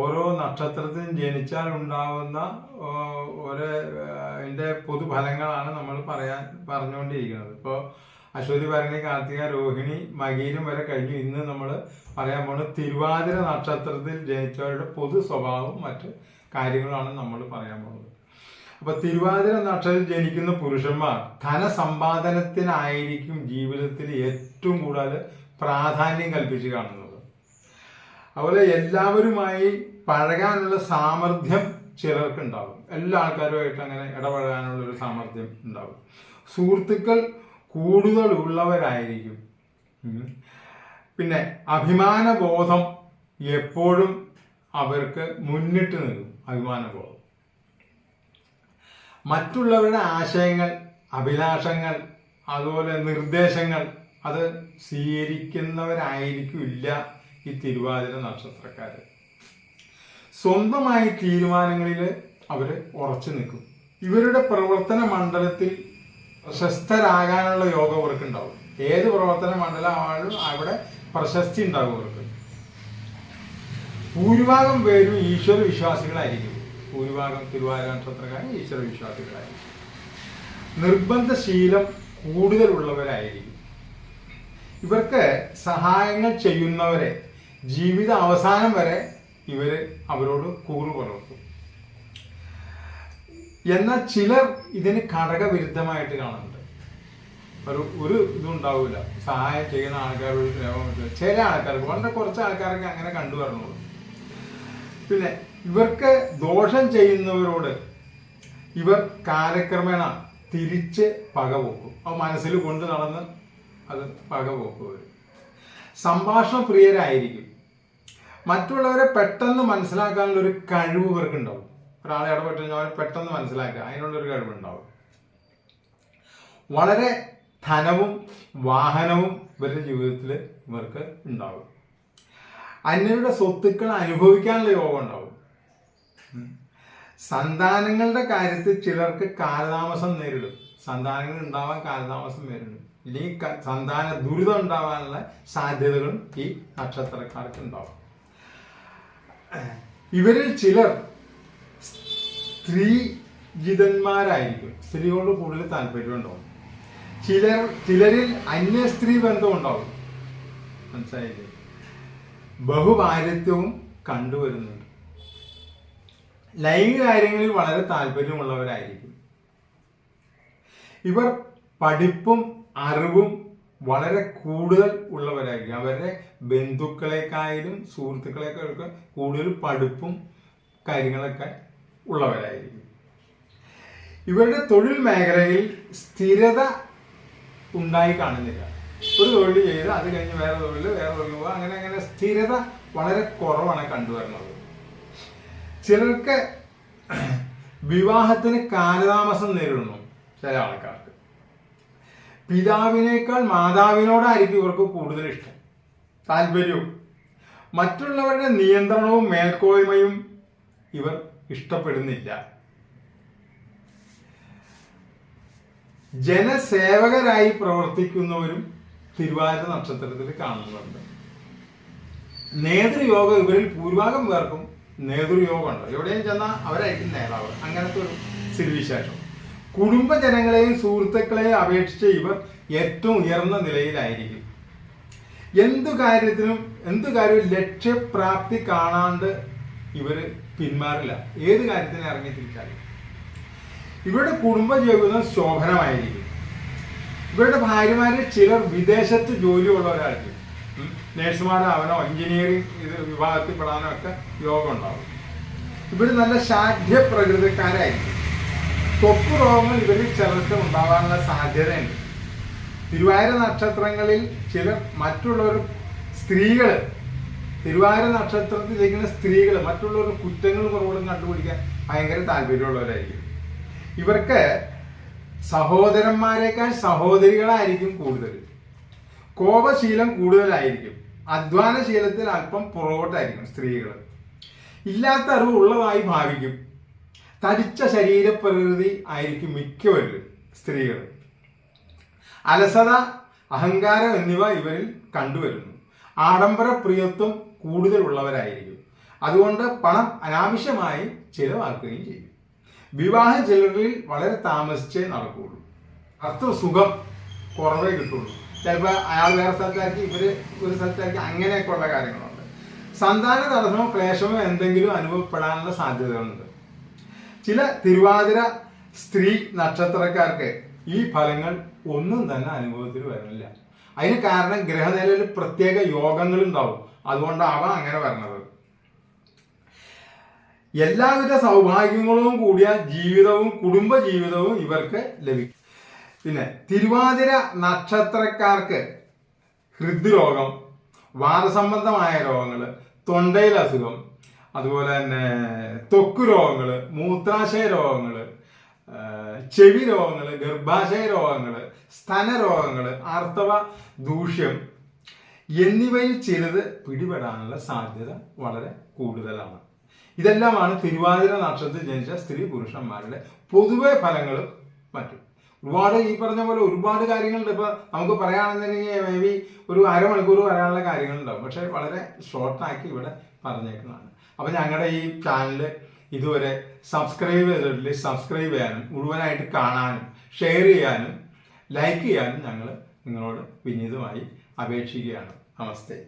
ഓരോ നക്ഷത്രത്തിനും ജനിച്ചാൽ ഉണ്ടാകുന്ന ആ, അതിന്റെ പൊതുഫലങ്ങളാണ് നമ്മൾ പറയാൻ പറഞ്ഞുകൊണ്ടിരിക്കുന്നത്. ഇപ്പോ അശ്വതി ഭരണി കാർത്തിക രോഹിണി മകീരം വരെ കഴിഞ്ഞു. ഇന്ന് നമ്മൾ പറയാൻ പോകുന്നത് തിരുവാതിര നക്ഷത്രത്തിൽ ജനിച്ചവരുടെ പൊതു സ്വഭാവവും മറ്റ് കാര്യങ്ങളാണ് നമ്മൾ പറയാൻ പോകുന്നത് അപ്പൊ തിരുവാതിര നക്ഷത്രത്തിൽ ജനിക്കുന്ന പുരുഷന്മാർ ധനസമ്പാദനത്തിനായിരിക്കും ജീവിതത്തിൽ ഏറ്റവും കൂടുതൽ പ്രാധാന്യം കൽപ്പിച്ച് കാണുന്നത്. അതുപോലെ എല്ലാവരുമായി പഴകാനുള്ള സാമർഥ്യം ചിലർക്ക് ഉണ്ടാകും എല്ലാ ആൾക്കാരുമായിട്ട് അങ്ങനെ ഇടപഴകാനുള്ള ഒരു സാമർഥ്യം ഉണ്ടാവും സുഹൃത്തുക്കൾ കൂടുതൽ ഉള്ളവരായിരിക്കും. പിന്നെ പിന്നെ അഭിമാനബോധം എപ്പോഴും അവർക്ക് മുന്നിട്ട് നിൽക്കും. അഭിമാനബോധം. മറ്റുള്ളവരുടെ ആശയങ്ങൾ അഭിലാഷങ്ങൾ അതുപോലെ നിർദ്ദേശങ്ങൾ അത് സ്വീകരിക്കുന്നവരായിരിക്കില്ല ഈ തിരുവാതിര നക്ഷത്രക്കാര്. സ്വന്തമായ തീരുമാനങ്ങളിൽ അവർ ഉറച്ചു നിൽക്കും. ഇവരുടെ പ്രവർത്തന മണ്ഡലത്തിൽ പ്രശസ്തരാകാനുള്ള യോഗം അവർക്ക് ഉണ്ടാവും ഏത് പ്രവർത്തന മണ്ഡലമാണോ അവിടെ പ്രശസ്തി ഉണ്ടാകും അവർക്ക് ഭൂരിഭാഗം പേരും ഈശ്വര വിശ്വാസികളായിരിക്കും. ഭൂരിഭാഗം തിരുവാതിര നക്ഷത്രക്കാരും ഈശ്വര വിശ്വാസികളായിരിക്കും. നിർബന്ധശീലം കൂടുതലുള്ളവരായിരിക്കും. ഇവർക്ക് സഹായങ്ങൾ ചെയ്യുന്നവരെ ജീവിത അവസാനം വരെ ഇവർ അവരോട് കൂറു പുലർത്തും. എന്നാൽ ചിലർ ഇതിന് ഘടകവിരുദ്ധമായിട്ട് കാണുന്നുണ്ട്. ഒരു ഒരു ഇതുണ്ടാവില്ല സഹായം ചെയ്യുന്ന ആൾക്കാരോട് സ്നേഹം വെച്ച് ചില ആൾക്കാർക്ക് വളരെ കുറച്ച് ആൾക്കാരൊക്കെ അങ്ങനെ കണ്ടു വരണുള്ളൂ. പിന്നെ ഇവർക്ക് ദോഷം ചെയ്യുന്നവരോട് ഇവർ കാലക്രമേണ തിരിച്ച് പകപോക്കും അത് മനസ്സിൽ കൊണ്ട് നടന്ന് അത് പകപോക്കും അവർ സംഭാഷണ പ്രിയരായിരിക്കും. മറ്റുള്ളവരെ പെട്ടെന്ന് മനസ്സിലാക്കാനുള്ള ഒരു കഴിവ് ഇവർക്ക് ഉണ്ടാവും ഒരാളെ ഇടപെട്ട് കഴിഞ്ഞാൽ അവരെ പെട്ടെന്ന് മനസ്സിലാക്കുക. അതിനുള്ളൊരു കഴിവുണ്ടാവും. വളരെ ധനവും വാഹനവും ഇവരുടെ ജീവിതത്തിൽ ഇവർക്ക് ഉണ്ടാവും. അന്യരുടെ സ്വത്തുക്കൾ അനുഭവിക്കാനുള്ള യോഗം ഉണ്ടാവും. സന്താനങ്ങളുടെ കാര്യത്തിൽ ചിലർക്ക് കാലതാമസം നേരിടും. സന്താനങ്ങൾ ഉണ്ടാവാൻ കാലതാമസം നേരിടും. ക- സന്താന ദുരിതം ഉണ്ടാവാനുള്ള സാധ്യതകളും ഈ നക്ഷത്രക്കാർക്ക് ഉണ്ടാവും. ഇവരിൽ ചിലർ സ്ത്രീജിതന്മാരായിരിക്കും. സ്ത്രീകളോട് കൂടുതൽ താല്പര്യം ഉണ്ടാവും ചിലർ ചിലരിൽ അന്യ സ്ത്രീ ബന്ധം ഉണ്ടാവും മനസ്സിലായില്ലേ? ബഹുഭാര്യത്വവും കണ്ടുവരുന്നുണ്ട്. ലൈംഗിക കാര്യങ്ങളിൽ വളരെ താല്പര്യമുള്ളവരായിരിക്കും. ഇവർ പഠിപ്പും അറിവും വളരെ കൂടുതൽ ഉള്ളവരായിരിക്കും. അവരുടെ ബന്ധുക്കളെക്കായാലും സുഹൃത്തുക്കളെക്കാളൊക്കെ കൂടുതൽ പഠിപ്പും കാര്യങ്ങളൊക്കെ ഉള്ളവരായിരിക്കും. ഇവരുടെ തൊഴിൽ മേഖലയിൽ സ്ഥിരത ഉണ്ടായി കാണുന്നില്ല. ഒരു തൊഴിൽ ചെയ്ത് അത് കഴിഞ്ഞ് വേറെ തൊഴിൽ വേറെ തൊഴിൽ പോകുക അങ്ങനെ അങ്ങനെ സ്ഥിരത വളരെ കുറവാണ് കണ്ടുവരുന്നത്. ചിലർക്ക് വിവാഹത്തിന് കാലതാമസം നേരിടുന്നു ചില ആൾക്കാർക്ക്. പിതാവിനേക്കാൾ മാതാവിനോടായിരിക്കും ഇവർക്ക് കൂടുതൽ ഇഷ്ടം. താല്പര്യവും. മറ്റുള്ളവരുടെ നിയന്ത്രണവും മേൽക്കോയ്മയും ഇവർ ഇഷ്ടപ്പെടുന്നില്ല. ജനസേവകരായി പ്രവർത്തിക്കുന്നവരും തിരുവാതിര നക്ഷത്രത്തിൽ കാണുന്നുണ്ട്. നേതൃയോഗം ഇവരിൽ ഭൂരിഭാഗം പേർക്കും നേതൃയോഗമുണ്ട്. എവിടെയും ചെന്നാൽ അവരായിരിക്കും നേതാവ്. അങ്ങനത്തെ ഒരു സ്ഥിതിവിശേഷം. കുടുംബജനങ്ങളെയും സുഹൃത്തുക്കളെയും അപേക്ഷിച്ച് ഇവർ ഏറ്റവും ഉയർന്ന നിലയിലായിരിക്കും. എന്തു കാര്യത്തിനും എന്തു കാര്യവും ലക്ഷ്യപ്രാപ്തി കാണാണ്ട് ഇവർ പിന്മാറില്ല. ഏത് കാര്യത്തിനും ഇറങ്ങി തിരിച്ചാലും. ഇവരുടെ കുടുംബജീവിതം ശോഭനമായിരിക്കും. ഇവരുടെ ഭാര്യമാരിൽ ചിലർ വിദേശത്ത് ജോലിയുള്ളവരായിരിക്കും. നേഴ്സുമാരാവാനോ എഞ്ചിനീയറിംഗ് ഇത് വിഭാഗത്തിൽ പെടാനോ ഒക്കെ യോഗം ഉണ്ടാവും. ഇവർ നല്ല ശാഠ്യ പ്രകൃതിക്കാരായിരിക്കും തൊപ്പ് രോഗങ്ങൾ ഇവരിൽ ചിലർക്ക് ഉണ്ടാവാനുള്ള സാധ്യതയുണ്ട്. തിരുവാതിര നക്ഷത്രങ്ങളിൽ ചിലർ മറ്റുള്ളവർ സ്ത്രീകൾ തിരുവാതിര നക്ഷത്രത്തിൽ നക്ഷത്രത്തിലിരിക്കുന്ന സ്ത്രീകൾ മറ്റുള്ളവർ കുറ്റങ്ങൾ കുറവുകളും കണ്ടുപിടിക്കാൻ ഭയങ്കര താല്പര്യമുള്ളവരായിരിക്കും. ഇവർക്ക് സഹോദരന്മാരെക്കാൾ സഹോദരികളായിരിക്കും കൂടുതൽ. കോപശീലം കൂടുതലായിരിക്കും. അധ്വാനശീലത്തിൽ അല്പം പുറകോട്ടായിരിക്കും സ്ത്രീകൾ ഇല്ലാത്ത അറിവ് ഉള്ളതായി ഭാവിക്കും. തടിച്ച ശരീരപ്രകൃതി ആയിരിക്കും മിക്കവരിലും സ്ത്രീകൾ. അലസത അഹങ്കാരം എന്നിവ ഇവരിൽ കണ്ടുവരുന്നു. ആഡംബര പ്രിയത്വം കൂടുതലുള്ളവരായിരിക്കും അതുകൊണ്ട് പണം അനാവശ്യമായി ചിലവാക്കുകയും ചെയ്യും. വിവാഹ ചിലരിൽ വളരെ താമസിച്ചേ നടക്കുകയുള്ളൂ. അത്ര സുഖം കുറവേ കിട്ടുള്ളൂ. ചിലപ്പോൾ അയാൾ വേറെ സ്ഥലത്താക്കി ഇവർ ഒരു സ്ഥലത്താക്കി അങ്ങനെയൊക്കെ ഉള്ള കാര്യങ്ങളുണ്ട്. സന്താന തടസ്സമോ ക്ലേശമോ എന്തെങ്കിലും അനുഭവപ്പെടാനുള്ള സാധ്യതകളുണ്ട്. ചില തിരുവാതിര സ്ത്രീ നക്ഷത്രക്കാർക്ക് ഈ ഫലങ്ങൾ ഒന്നും തന്നെ അനുഭവത്തിൽ വരുന്നില്ല. അതിന് കാരണം ഗ്രഹനിലയിൽ പ്രത്യേക യോഗങ്ങൾ ഉണ്ടാവും അതുകൊണ്ടാവാം അങ്ങനെ വരുന്നത് എല്ലാവിധ സൗഭാഗ്യങ്ങളും കൂടിയ ജീവിതവും കുടുംബ ജീവിതവും ഇവർക്ക് ലഭിക്കും പിന്നെ തിരുവാതിര നക്ഷത്രക്കാർക്ക് ഹൃദ്രോഗം വാദസംബന്ധമായ രോഗങ്ങൾ തൊണ്ടയിൽ അസുഖം അതുപോലെ തന്നെ ത്വക്ക് രോഗങ്ങൾ മൂത്രാശയ രോഗങ്ങൾ ചെവി രോഗങ്ങൾ ഗർഭാശയ രോഗങ്ങൾ സ്തനരോഗങ്ങൾ ആർത്തവ ദൂഷ്യം എന്നിവയിൽ ചിലത് പിടിപെടാനുള്ള സാധ്യത വളരെ കൂടുതലാണ്. ഇതെല്ലാമാണ് തിരുവാതിര നക്ഷത്രത്തിൽ ജനിച്ച സ്ത്രീ പുരുഷന്മാരുടെ പൊതുവെ ഫലങ്ങളും മറ്റും. ഒരുപാട് ഈ പറഞ്ഞ പോലെ ഒരുപാട് കാര്യങ്ങളുണ്ട്. ഇപ്പൊ നമുക്ക് പറയുകയാണെന്നുണ്ടെങ്കിൽ മേ ബി ഒരു അരമണിക്കൂർ പറയാനുള്ള കാര്യങ്ങളുണ്ടാവും. പക്ഷെ വളരെ ഷോർട്ടാക്കി ഇവിടെ പറഞ്ഞേക്കുന്നതാണ്. അപ്പൊ ഞങ്ങളുടെ ഈ ചാനൽ ഇതുവരെ സബ്സ്ക്രൈബ് ചെയ്തിട്ടില്ല സബ്സ്ക്രൈബ് ചെയ്യാനും മുഴുവനായിട്ട് കാണാനും ഷെയർ ചെയ്യാനും ലൈക്ക് ചെയ്യാനും ഞങ്ങൾ നിങ്ങളോട് വിനീതമായി അപേക്ഷിക്കുകയാണ്. നമസ്തേ.